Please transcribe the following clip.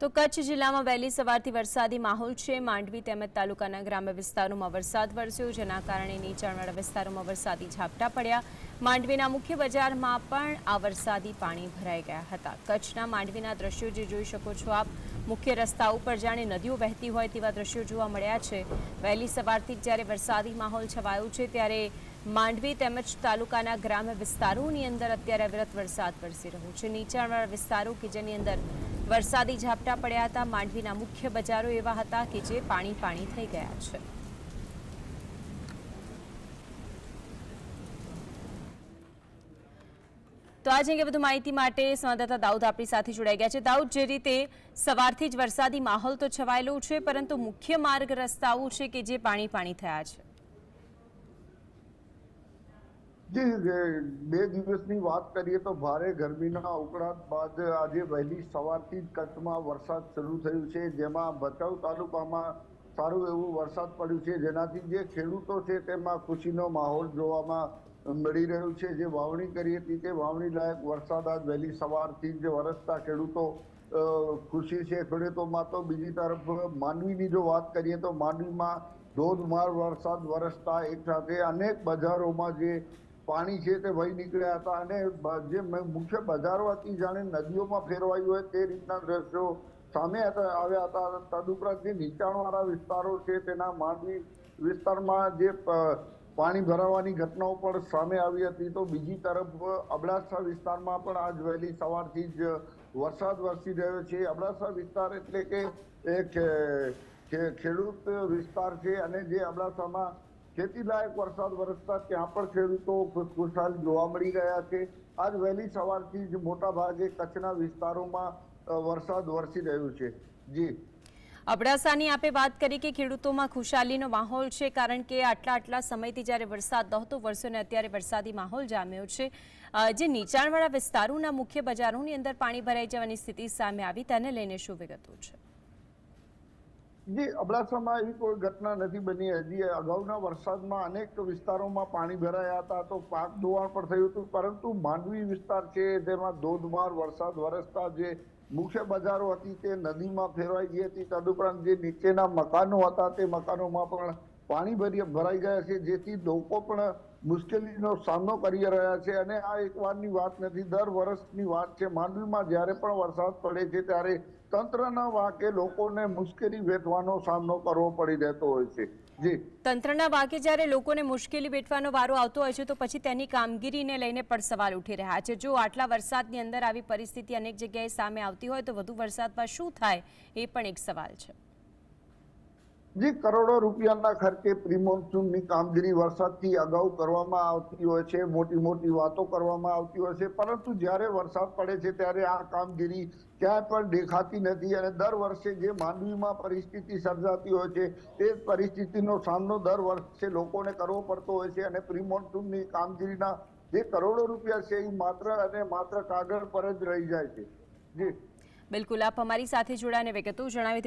તો કચ્છ જિલ્લામાં વહેલી સવારથી વરસાદી માહોલ છે. માંડવી તેમજ તાલુકાના ગ્રામ્ય વિસ્તારોમાં વરસાદ વરસ્યો, જેના કારણે નીચાણવાળા વિસ્તારોમાં વરસાદી ઝાપટા પડ્યા. માંડવીના મુખ્ય બજારમાં પણ આ વરસાદી પાણી ભરાઈ ગયા હતા. કચ્છના માંડવીના દ્રશ્યો જે જોઈ શકો છો આપ, મુખ્ય રસ્તા ઉપર જાણે નદીઓ વહેતી હોય તેવા દ્રશ્યો જોવા મળ્યા છે. વહેલી સવારથી જ્યારે વરસાદી માહોલ છવાયો છે, ત્યારે માંડવી તેમજ તાલુકાના ગ્રામ્ય વિસ્તારોની અંદર અત્યારે અવિરત વરસાદ વરસી રહ્યો છે. નીચાણવાળા વિસ્તારો કે જેની અંદર વરસાદી ઝાપટા પડ્યા હતા, માંડવીના મુખ્ય બજારો એવા હતા કે જે પાણી પાણી થઈ ગયા છે. તો આજે અંગે વધુ માહિતી માટે સંવાદદાતા દાઉદ આપણી સાથે જોડાઈ ગયા છે. દાઉદ, જે રીતે સવારથી જ વરસાદી માહોલ તો છવાયેલો છે, પરંતુ મુખ્ય માર્ગ રસ્તાઓ છે કે જે પાણી પાણી થયા છે? જી બે દિવસની વાત કરીએ તો ભારે ગરમીના ઉકળાટ બાદ આજે વહેલી સવારથી જ કચ્છમાં વરસાદ શરૂ થયું છે, જેમાં ભચાઉ તાલુકામાં સારું એવું વરસાદ પડ્યું છે. જેનાથી જે ખેડૂતો છે તેમાં ખુશીનો માહોલ જોવામાં મળી રહ્યો છે. જે વાવણી કરી હતી તે વાવણી લાયક વરસાદ આજ વહેલી સવારથી જ વરસતા ખેડૂતો ખુશી છે. ખેડૂતોમાં તો બીજી તરફ માંડવીની જો વાત કરીએ તો માંડવીમાં ધોધમાર વરસાદ વરસતા એક સાથે અનેક બજારોમાં જે પાણી છે તે વહી નીકળ્યા હતા અને જે મુખ્ય બજારો જાણે નદીઓમાં ફેરવાયું હોય તે રીતના દ્રશ્યો સામે આવ્યા હતા. તદુપરાંત જે નીચાણવાળા વિસ્તારો છે તેના માંડવી વિસ્તારમાં જે પાણી ભરાવાની ઘટનાઓ પણ સામે આવી હતી. તો બીજી તરફ, અબડાસા વિસ્તારમાં પણ આજ વહેલી સવારથી જ વરસાદ વરસી રહ્યો છે. અબડાસા વિસ્તાર એટલે કે એક ખેડૂત વિસ્તાર છે અને જે અબડાસામાં ખેતીલાયક વરસાદ વરસતા ત્યાં પણ ખેડૂતો ખુશખુશાલ જોવા મળી રહ્યા છે. આજ વહેલી સવારથી જ મોટા ભાગે કચ્છના વિસ્તારોમાં વરસાદ વરસી રહ્યો છે. જી. અબડાસાની આપે વાત કરી કે ખેડૂતોમાં ખુશાલીનો માહોલ છે, કારણ કે આટલા આટલા સમયથી જ્યારે વરસાદ નહોતો વરસ્યો ને અત્યારે વરસાદી માહોલ જામ્યો છે. જે નીચાણવાળા વિસ્તારોના મુખ્ય બજારોની અંદર પાણી ભરાઈ જવાની સ્થિતિ સામે આવી, તેને લઈને શું વિગતો છે? જી, અબડાસામાં એવી કોઈ ઘટના નથી બની. હજી અગાઉના વરસાદમાં અનેક વિસ્તારોમાં પાણી ભરાયા હતા તો પાક ધોવાણ પણ થયું હતું. પરંતુ માંડવી વિસ્તાર છે, તેમાં ધોધમાર વરસાદ વરસતા જે મુખ્ય બજારો હતી તે નદીમાં ફેરવાઈ ગઈ હતી. તદુપરાંત જે નીચેના મકાનો હતા તે મકાનોમાં પણ પાણી ભરી ભરાઈ ગયા છે, જેથી લોકો પણ મુશ્કેલીનો સામનો કરી રહ્યા છે. અને આ એક વારની વાત નથી, દર વર્ષની વાત છે. માંડવીમાં જ્યારે પણ વરસાદ પડે છે, ત્યારે તંત્રના વાંકે લોકોને મુશ્કેલી વેઠવાનો સામનો કરવો પડી રહેતો હોય છે. જી. તંત્રના વાકે જ્યારે લોકોને મુશ્કેલી વેઠવાનો વારો આવતો હોય છે, તો પછી તેની કામગીરીને લઈને પણ સવાલ ઉઠી રહ્યા છે. જો આટલા વરસાદની અંદર આવી પરિસ્થિતિ અનેક જગ્યાએ સામે આવતી હોય, તો વધુ વરસાદમાં શું થાય, એ પણ એક સવાલ છે. જી કરોડો રૂપિયાના ખર્ચે પ્રી કામગીરી વરસાદથી અગાઉ કરવામાં આવતી હોય છે, મોટી મોટી વાતો કરવામાં આવતી હોય છે, પરંતુ જ્યારે વરસાદ પડે છે ત્યારે આ કામગીરી ક્યાંય પણ દેખાતી નથી અને દર વર્ષે જે માંડવીમાં પરિસ્થિતિ સર્જાતી હોય છે, તે પરિસ્થિતિનો સામનો દર વર્ષે લોકોને કરવો પડતો હોય છે અને પ્રી મોન્સૂનની કામગીરીના જે કરોડો રૂપિયા છે એ માત્ર અને માત્ર કાગળ પર જ રહી જાય છે. જી. બિલકુલ, આપ અમારી સાથે જોડાને વિગતો જણાવી